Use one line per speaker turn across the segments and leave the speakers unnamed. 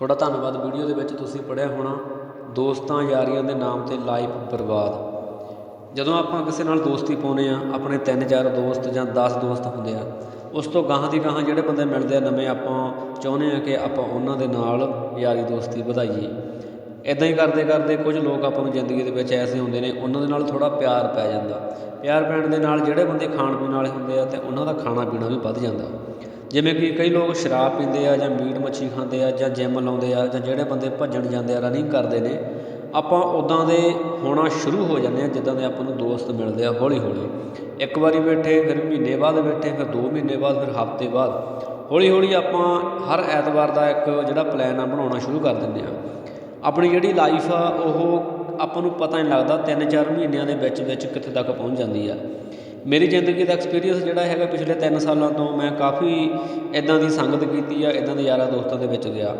ਤੁਹਾਡਾ ਧੰਨਵਾਦ। ਵੀਡੀਓ ਦੇ ਵਿੱਚ ਤੁਸੀਂ ਪੜ੍ਹਿਆ ਹੋਣਾ, ਦੋਸਤਾਂ ਯਾਰੀਆਂ ਦੇ ਨਾਮ ਤੇ ਲਾਈਫ ਬਰਬਾਦ। ਜਦੋਂ ਆਪਾਂ ਕਿਸੇ ਨਾਲ ਦੋਸਤੀ ਪਾਉਂਦੇ ਆ ਆਪਣੇ ਤਿੰਨ ਚਾਰ ਦੋਸਤ ਜਾਂ 10 ਦੋਸਤ ਹੁੰਦੇ ਆ, ਉਸ ਤੋਂ ਗਾਹਾਂ ਦੀ ਗਾਹਾਂ ਜਿਹੜੇ ਬੰਦੇ ਮਿਲਦੇ ਆ, ਨਵੇਂ ਆਪਾਂ ਚਾਹੁੰਦੇ ਆ ਕਿ ਆਪਾਂ ਉਹਨਾਂ ਦੇ ਨਾਲ ਯਾਰੀ ਦੋਸਤੀ ਵਧਾਈਏ। ਇਦਾਂ ਹੀ ਕਰਦੇ ਕਰਦੇ ਕੁਝ ਲੋਕ ਆਪਾਂ ਨੂੰ ਜ਼ਿੰਦਗੀ ਦੇ ਵਿੱਚ ਐਸੇ ਹੁੰਦੇ ਨੇ, ਉਹਨਾਂ ਦੇ ਨਾਲ ਥੋੜਾ ਪਿਆਰ ਪੈ ਜਾਂਦਾ। ਪਿਆਰ ਪੈਣ ਦੇ ਨਾਲ ਜਿਹੜੇ ਬੰਦੇ ਖਾਣ ਪੀਣ ਵਾਲੇ ਹੁੰਦੇ ਆ ਤੇ ਉਹਨਾਂ ਦਾ ਖਾਣਾ ਪੀਣਾ ਵੀ ਵੱਧ ਜਾਂਦਾ। ਜਿਵੇਂ ਕਿ ਕਈ ਲੋਕ ਸ਼ਰਾਬ ਪੀਂਦੇ ਆ ਜਾਂ ਮੀਟ ਮੱਛੀ ਖਾਂਦੇ ਆ ਜਾਂ ਜਿੰਮ ਲਾਉਂਦੇ ਆ ਜਾਂ ਜਿਹੜੇ ਬੰਦੇ ਭੱਜਣ ਜਾਂਦੇ ਆ ਰਨਿੰਗ ਕਰਦੇ ਨੇ, ਆਪਾਂ ਉੱਦਾਂ ਦੇ ਹੋਣਾ ਸ਼ੁਰੂ ਹੋ ਜਾਂਦੇ ਹਾਂ ਜਿੱਦਾਂ ਦੇ ਆਪਾਂ ਨੂੰ ਦੋਸਤ ਮਿਲਦੇ ਆ ਹੌਲੀ ਹੌਲੀ ਇੱਕ ਵਾਰੀ ਬੈਠੇ, ਫਿਰ ਮਹੀਨੇ ਬਾਅਦ ਬੈਠੇ, ਫਿਰ ਦੋ ਮਹੀਨੇ ਬਾਅਦ, ਫਿਰ ਹਫ਼ਤੇ ਬਾਅਦ। ਹੌਲੀ ਹੌਲੀ ਆਪਾਂ ਹਰ ਐਤਵਾਰ ਦਾ ਇੱਕ ਜਿਹੜਾ ਪਲਾਨ ਆ ਬਣਾਉਣਾ ਸ਼ੁਰੂ ਕਰ ਦਿੰਦੇ ਆ। ਆਪਣੀ ਜਿਹੜੀ ਲਾਈਫ ਆ, ਉਹ ਆਪਾਂ ਨੂੰ ਪਤਾ ਨਹੀਂ ਲੱਗਦਾ 3-4 ਮਹੀਨਿਆਂ ਦੇ ਵਿੱਚ ਵਿੱਚ ਕਿੱਥੇ ਤੱਕ ਪਹੁੰਚ ਜਾਂਦੀ ਆ। ਮੇਰੀ ਜ਼ਿੰਦਗੀ ਦਾ ਐਕਸਪੀਰੀਅੰਸ ਜਿਹੜਾ ਹੈਗਾ ਪਿਛਲੇ ਤਿੰਨ ਸਾਲਾਂ ਤੋਂ ਮੈਂ ਕਾਫੀ ਇੱਦਾਂ ਦੀ ਸੰਗਤ ਕੀਤੀ ਆ, ਇੱਦਾਂ ਦੇ ਯਾਰਾਂ ਦੋਸਤਾਂ ਦੇ ਵਿੱਚ ਗਿਆ।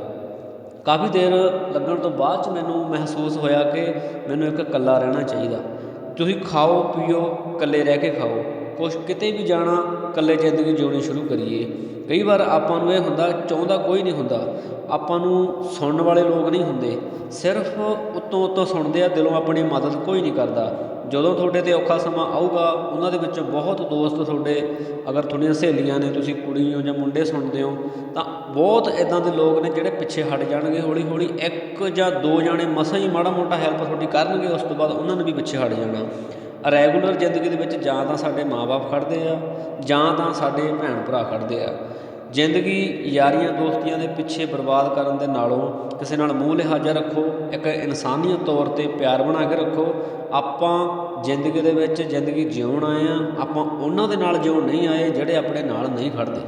ਕਾਫੀ ਦੇਰ ਲੱਗਣ ਤੋਂ ਬਾਅਦ ਚ ਮੈਨੂੰ ਮਹਿਸੂਸ ਹੋਇਆ ਕਿ ਮੈਨੂੰ ਇੱਕ ਇਕੱਲਾ ਰਹਿਣਾ ਚਾਹੀਦਾ। ਤੁਸੀਂ ਖਾਓ, ਪੀਓ, ਇਕੱਲੇ ਰਹਿ ਕੇ ਖਾਓ। ਕੁਛ ਕਿਤੇ ਵੀ ਜਾਣਾ, ਇਕੱਲੇ ਜ਼ਿੰਦਗੀ ਜਿਉਣੀ ਸ਼ੁਰੂ ਕਰੀਏ। ਕਈ ਵਾਰ ਆਪਾਂ ਨੂੰ ਇਹ ਹੁੰਦਾ, ਚਾਹੁੰਦਾ ਕੋਈ ਨਹੀਂ ਹੁੰਦਾ। ਆਪਾਂ ਨੂੰ ਸੁਣਨ ਵਾਲੇ ਲੋਕ ਨਹੀਂ ਹੁੰਦੇ। ਸਿਰਫ ਉੱਤੋਂ ਉੱਤੋਂ ਸੁਣਦੇ ਆ, ਦਿਲੋਂ ਆਪਣੀ ਮਦਦ ਕੋਈ ਨਹੀਂ ਕਰਦਾ। ਜਦੋਂ ਤੁਹਾਡੇ ਤੇ ਔਖਾ ਸਮਾਂ ਆਊਗਾ, ਉਹਨਾਂ ਦੇ ਵਿੱਚੋਂ ਬਹੁਤ ਦੋਸਤ ਤੁਹਾਡੇ, ਅਗਰ ਤੁਹਾਡੀਆਂ ਸਹੇਲੀਆਂ ਨੇ, ਤੁਸੀਂ ਕੁੜੀ ਹੋ ਜਾਂ ਮੁੰਡੇ ਸੁਣਦੇ ਹੋ, ਤਾਂ ਬਹੁਤ ਇਦਾਂ ਦੇ ਲੋਕ ਨੇ ਜਿਹੜੇ ਪਿੱਛੇ ਹਟ ਜਾਣਗੇ ਹੌਲੀ ਹੌਲੀ ਇੱਕ ਜਾਂ ਦੋ ਜਾਣੇ ਮਸਾਂ ਹੀ ਮਾੜਾ ਮੋਟਾ ਹੈਲਪ ਤੁਹਾਡੀ ਕਰਨਗੇ, ਉਸ ਤੋਂ ਬਾਅਦ ਉਹਨਾਂ ਨੇ ਵੀ ਪਿੱਛੇ ਹਟ ਜਾਣਾ। ਰੈਗੂਲਰ ਜ਼ਿੰਦਗੀ ਦੇ ਵਿੱਚ ਜਾਂ ਤਾਂ ਸਾਡੇ ਮਾਪੇ ਖੜ੍ਹਦੇ ਆ, ਜਾਂ ਤਾਂ ਸਾਡੇ ਭੈਣ ਭਰਾ ਖੜ੍ਹਦੇ ਆ। ਜ਼ਿੰਦਗੀ ਯਾਰੀਆਂ ਦੋਸਤੀਆਂ ਦੇ ਪਿੱਛੇ ਬਰਬਾਦ ਕਰਨ ਦੇ ਨਾਲੋਂ ਕਿਸੇ ਨਾਲ ਮੂੰਹ ਲਿਹਾਜ਼ਾ ਰੱਖੋ, ਇੱਕ ਇਨਸਾਨੀਅਤ ਤੌਰ ਤੇ ਪਿਆਰ ਬਣਾ ਕੇ ਰੱਖੋ। ਆਪਾਂ ਜ਼ਿੰਦਗੀ ਦੇ ਵਿੱਚ ਜ਼ਿੰਦਗੀ ਜਿਉਣ ਆਏ ਆ, ਆਪਾਂ ਉਹਨਾਂ ਦੇ ਨਾਲ ਜਿਉਣ ਨਹੀਂ ਆਏ ਜਿਹੜੇ ਆਪਣੇ ਨਾਲ ਨਹੀਂ ਖੜ੍ਹਦੇ।